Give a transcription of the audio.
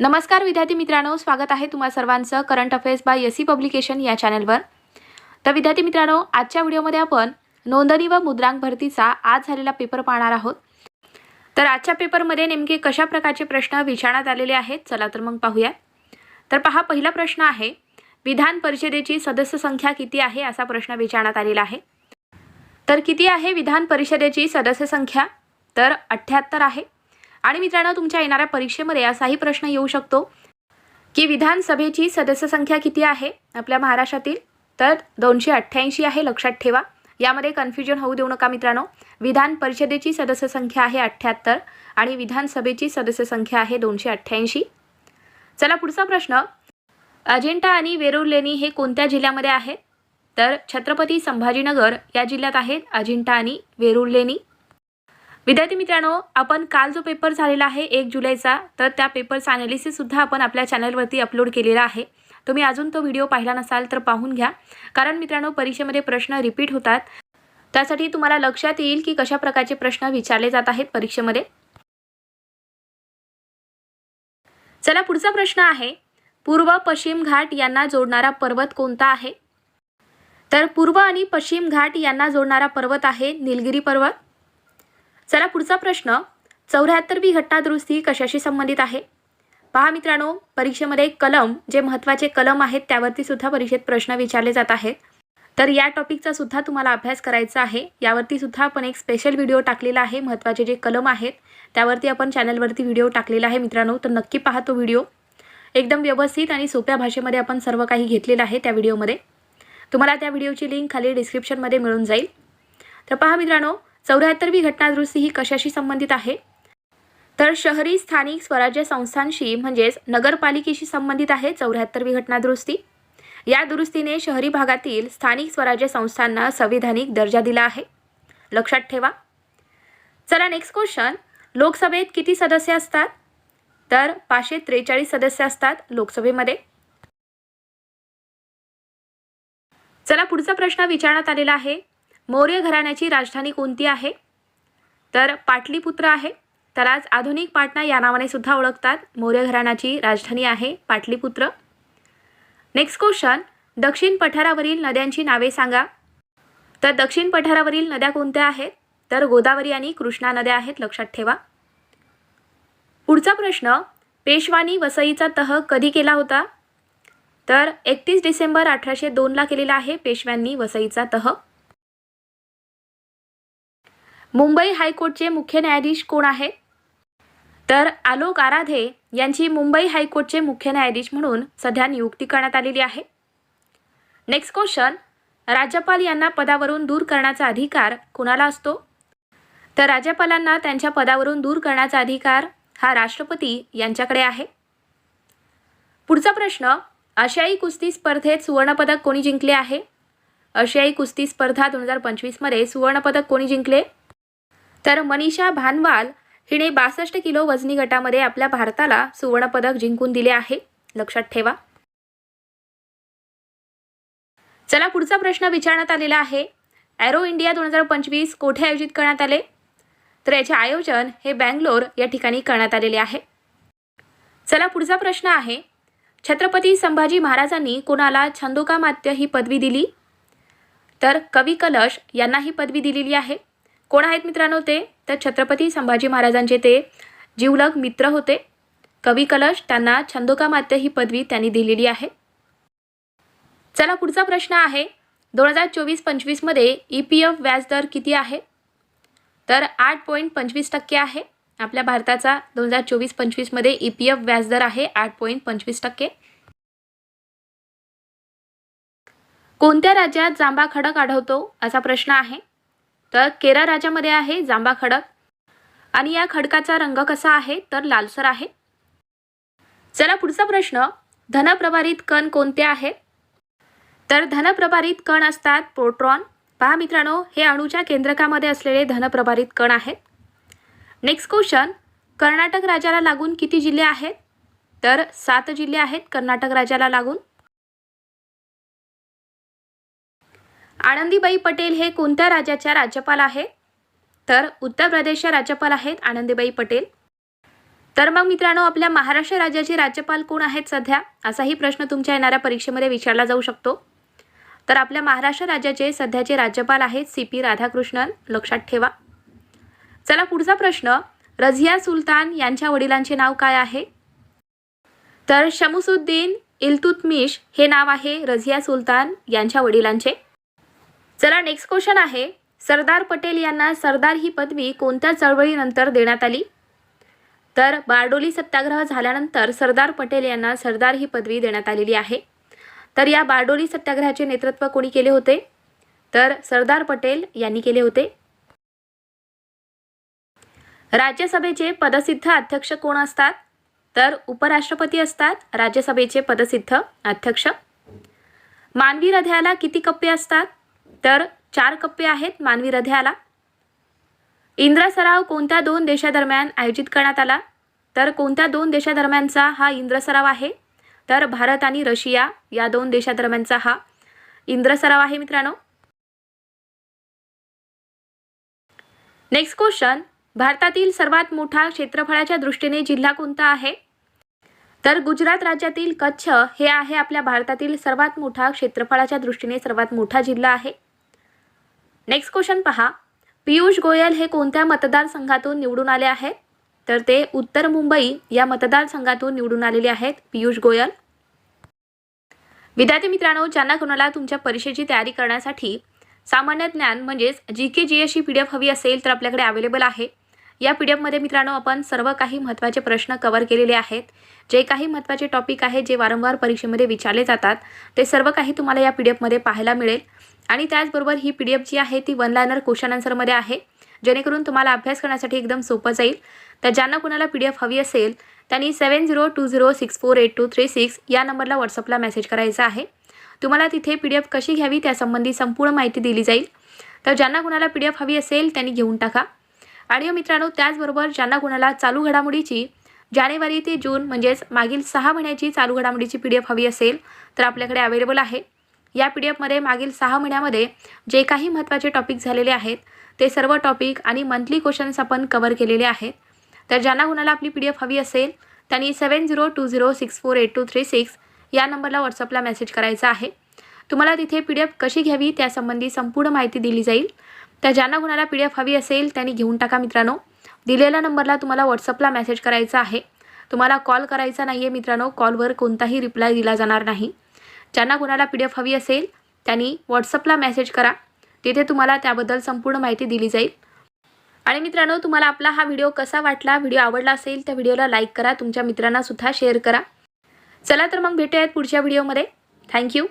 नमस्कार विद्यार्थी मित्रांनो स्वागत आहे तुम्हा सर्वांचं current affairs by S C publication या चॅनलवर तर विद्यार्थी मित्रांनो आजच्या व्हिडिओमध्ये आपण नोंदणी व मुद्रांक भरतीचा आज झालेला पेपर पाहणार आहोत. तर आजच्या पेपरमध्ये नेमके कशा प्रकारचे प्रश्न विचारण्यात आलेले आहेत चला तर मग पाहूया तर पहा पहिला प्रश्न आहे विधान परिषदेची सदस्य संख्या किती आहे असा प्रश्न विचारण्यात आलेला आहे. तर किती आहे विधान परिषदेची सदस्य संख्या? तर अठ्ठ्याहत्तर आहे. आणि मित्रांनो तुमच्या येणाऱ्या परीक्षेमध्ये असाही प्रश्न येऊ शकतो की विधानसभेची सदस्य संख्या किती आहे आपल्या महाराष्ट्रातील? तर दोनशे अठ्ठ्याऐंशी आहे लक्षात ठेवा. यामध्ये कन्फ्युजन होऊ देऊ नका मित्रांनो. विधान परिषदेची सदस्य संख्या आहे अठ्ठ्याहत्तर आणि विधानसभेची सदस्य संख्या आहे दोनशे अठ्ठ्याऐंशी. चला पुढचा प्रश्न. अजिंठा आणि वेरूळ लेणी हे कोणत्या जिल्ह्यामध्ये आहेत तर छत्रपती संभाजीनगर या जिल्ह्यात आहेत अजिंठा आणि वेरूळ लेणी विद्यार्थी मित्रांनो आपण काल जो पेपर झालेला आहे एक जुलैचा तर त्या पेपरचा अनालिसिससुद्धा आपण आपल्या चॅनलवरती अपलोड केलेला आहे. तुम्ही अजून तो व्हिडिओ पाहिला नसाल तर पाहून घ्या. कारण मित्रांनो परीक्षेमध्ये प्रश्न रिपीट होतात. त्यासाठी तुम्हाला लक्षात येईल की कशा प्रकारचे प्रश्न विचारले जात आहेत परीक्षेमध्ये. चला पुढचा प्रश्न आहे. पूर्व पश्चिम घाट यांना जोडणारा पर्वत कोणता आहे? तर पूर्व आणि पश्चिम घाट यांना जोडणारा पर्वत आहे निलगिरी पर्वत. चला पुढचा प्रश्न. चौऱ्याहत्तरवी घटना दुरुस्ती कशाशी संबंधित आहे? पहा मित्रांनो परीक्षेमध्ये कलम जे महत्त्वाचे कलम आहेत त्यावरती सुद्धा परीक्षेत प्रश्न विचारले जात आहेत. तर या टॉपिकचा सुद्धा तुम्हाला अभ्यास करायचा आहे. यावरती सुद्धा आपण एक स्पेशल व्हिडिओ टाकलेला आहे महत्त्वाचे जे कलम आहेत त्यावरती आपण चॅनलवरती व्हिडिओ टाकलेला आहे मित्रांनो. तर नक्की पहा तो व्हिडिओ एकदम व्यवस्थित आणि सोप्या भाषेमध्ये आपण सर्व काही घेतलेलं आहे त्या व्हिडिओमध्ये तुम्हाला त्या व्हिडिओची लिंक खाली डिस्क्रिप्शनमध्ये मिळून जाईल. तर पहा मित्रांनो चौऱ्याहत्तरवी घटना दुरुस्ती ही कशाशी संबंधित आहे? तर शहरी स्थानिक स्वराज्य संस्थांशी म्हणजेच नगरपालिकेशी संबंधित आहे चौऱ्याहत्तरवी घटना दुरुस्ती या दुरुस्तीने शहरी भागातील स्थानिक स्वराज्य संस्थांना संविधानिक दर्जा दिला आहे. लक्षात ठेवा. चला नेक्स्ट क्वेश्चन लोकसभेत किती सदस्य असतात? तर पाचशे त्रेचाळीस सदस्य असतात लोकसभेमध्ये. चला पुढचा प्रश्न विचारण्यात आलेला आहे. मौर्य घराण्याची राजधानी कोणती आहे? तर पाटलीपुत्र आहे. त्यालाच आधुनिक पाटणा या नावाने सुद्धा ओळखतात. मौर्य घराण्याची राजधानी आहे पाटलीपुत्र. नेक्स्ट क्वेश्चन दक्षिण पठारावरील नद्यांची नावे सांगा. तर दक्षिण पठारावरील नद्या कोणत्या आहेत? तर गोदावरी आणि कृष्णा नद्या आहेत लक्षात ठेवा. पुढचा प्रश्न. पेशवानी वसईचा तह कधी केला होता? तर एकतीस डिसेंबर अठराशे दोनला केलेला आहे पेशव्यांनी वसईचा तह. मुंबई हायकोर्टचे मुख्य न्यायाधीश कोण आहेत? तर आलोक आराधे यांची मुंबई हायकोर्टचे मुख्य न्यायाधीश म्हणून सध्या नियुक्ती करण्यात आलेली आहे. नेक्स्ट क्वेश्चन राज्यपाल यांना पदावरून दूर करण्याचा अधिकार कोणाला असतो? तर राज्यपालांना त्यांच्या पदावरून दूर करण्याचा अधिकार हा राष्ट्रपती यांच्याकडे आहे. पुढचा प्रश्न. आशियाई कुस्ती स्पर्धेत सुवर्णपदक कोणी जिंकले आहे? आशियाई कुस्ती स्पर्धा दोन हजार पंचवीसमध्ये सुवर्णपदक कोणी जिंकले? तर मनीषा भानवाल हिने बासष्ट किलो वजनी गटामध्ये आपल्या भारताला सुवर्णपदक जिंकून दिले आहे. लक्षात ठेवा. चला पुढचा प्रश्न विचारण्यात आलेला आहे. ॲरो इंडिया दोन हजार पंचवीस कोठे आयोजित करण्यात आले? तर याचे आयोजन हे बँगलोर या ठिकाणी करण्यात आलेले आहे. चला पुढचा प्रश्न आहे. छत्रपती संभाजी महाराजांनी कोणाला छंदोकामात्य ही पदवी दिली? तर कवी कलश यांना ही पदवी दिलेली आहे. कोण आहेत मित्रांनो ते? तर छत्रपती संभाजी महाराजांचे ते. जीवलग मित्र होते. कवी कलश त्यांना छंदोकामात्य ही पदवी त्यांनी दिलेली आहे. चला पुढचा प्रश्न आहे. दोन हजार चोवीस पंचवीसमध्ये ई पी एफ व्याजदर किती आहे? तर आठ पॉईंट पंचवीस टक्के आहे. आपल्या भारताचा दोन हजार चोवीस पंचवीसमध्ये ई पी एफ व्याजदर आहे आठ पॉईंट पंचवीस टक्के. कोणत्या राज्यात जांभा खडक आढळतो असा प्रश्न आहे. तर केरळ राज्यामध्ये आहे जांभा खडक. आणि या खडकाचा रंग कसा आहे? तर लालसर आहे. चला पुढचा प्रश्न. धनप्रभारित कण कोणते आहे? तर धनप्रभारित कण असतात प्रोट्रॉन पहा मित्रांनो हे अणूच्या केंद्रकामध्ये असलेले धनप्रभारित कण आहेत. नेक्स्ट क्वेश्चन कर्नाटक राज्याला लागून किती जिल्हे आहेत? तर सात जिल्हे आहेत कर्नाटक राज्याला लागून. आनंदीबाई पटेल हे कोणत्या राज्याच्या राज्यपाल आहेत? तर उत्तर प्रदेशच्या राज्यपाल आहेत आनंदीबाई पटेल. तर मग मित्रांनो आपल्या महाराष्ट्र राज्याचे राज्यपाल कोण आहेत सध्या? असाही प्रश्न तुमच्या येणाऱ्या परीक्षेमध्ये विचारला जाऊ शकतो. तर आपल्या महाराष्ट्र राज्याचे सध्याचे राज्यपाल आहेत सी पी राधाकृष्णन. लक्षात ठेवा. चला पुढचा प्रश्न. रझिया सुलतान यांच्या वडिलांचे नाव काय आहे? तर शमसुद्दीन इल्तुतमिश हे नाव आहे रझिया सुलतान यांच्या वडिलांचे. चला नेक्स्ट क्वेश्चन आहे. सरदार पटेल यांना सरदार ही पदवी कोणत्या चळवळीनंतर देण्यात आली? तर बारडोली सत्याग्रह झाल्यानंतर सरदार पटेल यांना सरदार ही पदवी देण्यात आलेली आहे. तर या बारडोली सत्याग्रहाचे नेतृत्व कोणी केले होते? तर सरदार पटेल यांनी केले होते. राज्यसभेचे पदसिद्ध अध्यक्ष कोण असतात? तर उपराष्ट्रपती असतात राज्यसभेचे पदसिद्ध अध्यक्ष. मानवी हृदयाला किती कप्पे असतात? तर चार कप्पे आहेत मानवी हृदयाला. इंद्र सराव कोणत्या दोन देशादरम्यान आयोजित करण्यात आला? तर कोणत्या दोन देशादरम्यानचा हा इंद्र सराव आहे? तर भारत आणि रशिया या दोन देशादरम्यानचा हा इंद्र सराव आहे मित्रांनो. नेक्स्ट क्वेश्चन भारतातील सर्वात मोठा क्षेत्रफळाच्या दृष्टीने जिल्हा कोणता आहे? तर गुजरात राज्यातील कच्छ हे आहे आपल्या भारतातील सर्वात मोठा क्षेत्रफळाच्या दृष्टीने सर्वात मोठा जिल्हा आहे. नेक्स्ट क्वेश्चन पहा. पियुष गोयल हे कोणत्या मतदारसंघातून निवडून आले आहेत? तर ते उत्तर मुंबई या मतदारसंघातून निवडून आलेले आहेत पियुष गोयल. विद्यार्थी मित्रांनो ज्यांना कोणाला तुमच्या परीक्षेची तयारी करण्यासाठी सामान्य ज्ञान म्हणजेच जी के जी एस एसची पी डी एफ हवी असेल तर आपल्याकडे अवेलेबल आहे. या पी डी एफमध्ये मित्रांनो आपण सर्व काही महत्त्वाचे प्रश्न कवर केलेले आहेत. जे काही महत्त्वाचे टॉपिक आहेत जे वारंवार परीक्षेमध्ये विचारले जातात ते सर्व काही तुम्हाला या पी डी एफमध्ये पाहायला मिळेल. आणि त्याचबरोबर ही पी डी एफ जी आहे ती वन लायनर क्वेश्चन आन्सरमध्ये आहे जेणेकरून तुम्हाला अभ्यास करण्यासाठी एकदम सोपं जाईल. तर ज्यांना कुणाला पी डी एफ हवी असेल त्यांनी seven zero two zero six four eight two three six या नंबरला व्हॉट्सअपला मेसेज करायचा आहे. तुम्हाला तिथे पी डी एफ कशी घ्यावी त्यासंबंधी संपूर्ण माहिती दिली जाईल. तर ज्यांना कुणाला पी डी एफ हवी असेल त्यांनी घेऊन टाका. आणि हो मित्रांनो त्याचबरोबर ज्यांना कुणाला चालू घडामोडीची जानेवारी ते जून म्हणजेच मागील सहा महिन्याची चालू घडामोडीची पी डी एफ हवी असेल तर आपल्याकडे अवेलेबल आहे. या पी डी एफमध्ये मागील सहा महिन्यामध्ये जे काही महत्त्वाचे टॉपिक झालेले आहेत ते सर्व टॉपिक आणि मंथली क्वेश्चन्स आपण कवर केलेले आहेत. तर ज्यांना कुणाला आपली पी डी एफ हवी असेल त्यांनी seven zero two zero six four eight two three six या नंबरला व्हॉट्सअपला मेसेज करायचा आहे. तुम्हाला तिथे पी डी एफ कशी घ्यावी त्यासंबंधी संपूर्ण माहिती दिली जाईल. तर ज्यांना कुणाला पी डी एफ हवी असेल त्यांनी घेऊन टाका मित्रांनो. दिलेल्या नंबरला तुम्हाला व्हॉट्सअपला मेसेज करायचा आहे. तुम्हाला कॉल करायचा नाही आहे मित्रांनो कॉलवर कोणताही रिप्लाय दिला जाणार नाही. ज्यांना कुणाला पी डी एफ हवी असेल त्यांनी व्हॉट्सअपला मेसेज करा. तिथे तुम्हाला त्याबद्दल संपूर्ण माहिती दिली जाईल. आणि मित्रांनो तुम्हाला आपला हा व्हिडिओ कसा वाटला व्हिडिओ आवडला असेल तर व्हिडिओला लाईक करा. तुमच्या मित्रांनासुद्धा शेअर करा. चला तर मग भेटूयात पुढच्या व्हिडिओमध्ये थँक्यू